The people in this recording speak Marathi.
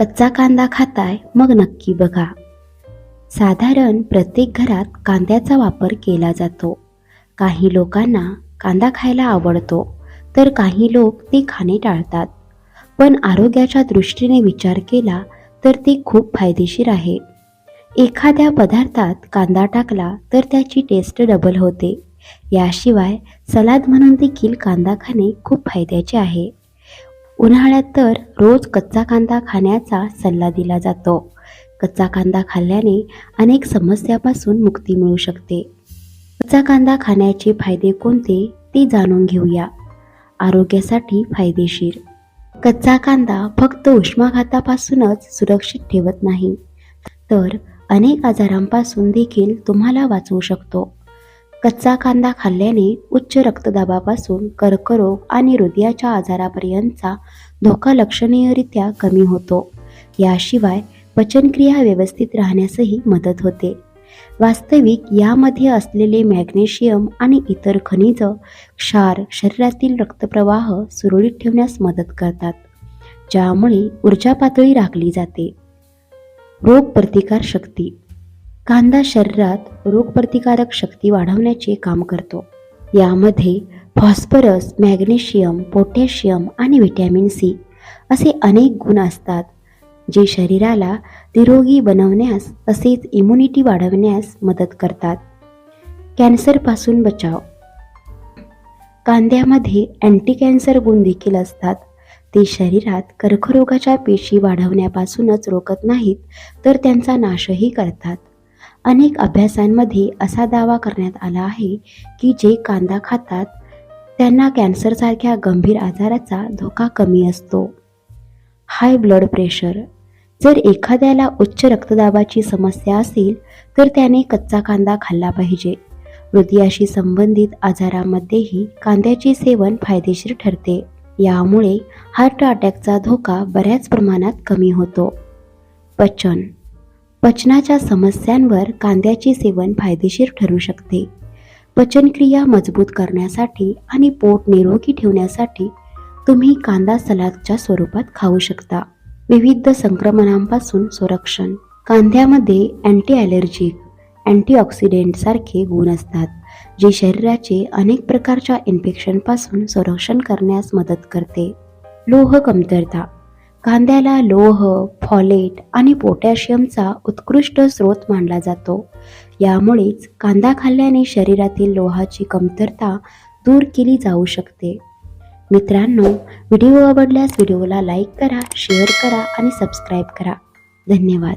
कच्चा कांदा खाताय मग नक्की बघा. साधारण प्रत्येक घरात कांद्याचा वापर केला जातो. काही लोकांना कांदा खायला आवडतो तर काही लोक ते खाणे टाळतात. पण आरोग्याच्या दृष्टीने विचार केला तर ते खूप फायदेशीर आहे. एखाद्या पदार्थात कांदा टाकला तर त्याची टेस्ट डबल होते. याशिवाय सलाद म्हणून देखील कांदा खाणे खूप फायद्याचे आहे. उन्हाळ्यात तर रोज कच्चा कांदा खाण्याचा सल्ला दिला जातो. कच्चा कांदा खाल्ल्याने अनेक समस्यापासून मुक्ती मिळू शकते. कच्चा कांदा खाण्याचे फायदे कोणते ते जाणून घेऊया. आरोग्यासाठी फायदेशीर. कच्चा कांदा फक्त उष्माघातापासूनच सुरक्षित ठेवत नाही तर अनेक आजारांपासून देखील तुम्हाला वाचवू शकतो. कच्चा कांदा खाल्ल्याने उच्च रक्तदाबापासून कर्करोग आणि हृदयाच्या आजारापर्यंतचा धोका लक्षणीयरित्या कमी होतो. याशिवाय पचनक्रिया व्यवस्थित राहण्यासही मदत होते. वास्तविक यामध्ये असलेले मॅग्नेशियम आणि इतर खनिज क्षार शरीरातील रक्तप्रवाह सुरळीत ठेवण्यास मदत करतात ज्यामुळे ऊर्जा पातळी राखली जाते. रोगप्रतिकार शक्ती कांदा शरीरात रोगप्रतिकारक शक्ती वाढवण्याचे काम करतो. यामध्ये फॉस्फरस मॅग्नेशियम पोटॅशियम आणि व्हिटॅमिन सी असे अनेक गुण असतात जे शरीराला निरोगी बनवण्यास तसेच इम्युनिटी वाढवण्यास मदत करतात. कॅन्सरपासून बचाव. कांद्यामध्ये अँटी कॅन्सर गुण देखील असतात. ते शरीरात कर्करोगाच्या पेशी वाढवण्यापासूनच रोखत नाहीत तर त्यांचा नाशही करतात. अनेक अभ्यासांमध्ये असा दावा करण्यात आला आहे की जे कांदा खातात त्यांना कॅन्सरसारख्या गंभीर आजाराचा धोका कमी असतो. High blood pressure. जर एखाद्याला उच्च रक्तदाबाची समस्या असेल तर त्याने कच्चा कांदा खाल्ला पाहिजे. हृदयाशी संबंधित आजारामध्येही कांद्याचे सेवन फायदेशीर ठरते. यामुळे हार्ट अटॅकचा धोका बऱ्याच प्रमाणात कमी होतो. पचन. पचनाच्या समस्यांवर कांद्याचे सेवन फायदेशीर ठरू शकते. पचनक्रिया मजबूत करण्यासाठी आणि पोट निरोगी ठेवण्यासाठी तुम्ही कांदा सलादच्या स्वरूपात खाऊ शकता. विविध संक्रमणांपासून संरक्षण. कांद्यामध्ये अँटी ॲलर्जिक अँटीऑक्सिडेंटसारखे गुण असतात जे शरीराचे अनेक प्रकारच्या इन्फेक्शनपासून संरक्षण करण्यास मदत करते. लोह कमतरता. कांद्याला लोह फॉलेट आणि पोटॅशियमचा उत्कृष्ट स्रोत मानला जातो. यामुळेच कांदा खाल्ल्याने शरीरातील लोहाची कमतरता दूर केली जाऊ शकते. मित्रांनो व्हिडिओ आवडल्यास व्हिडिओला लाईक करा शेअर करा आणि सबस्क्राईब करा. धन्यवाद.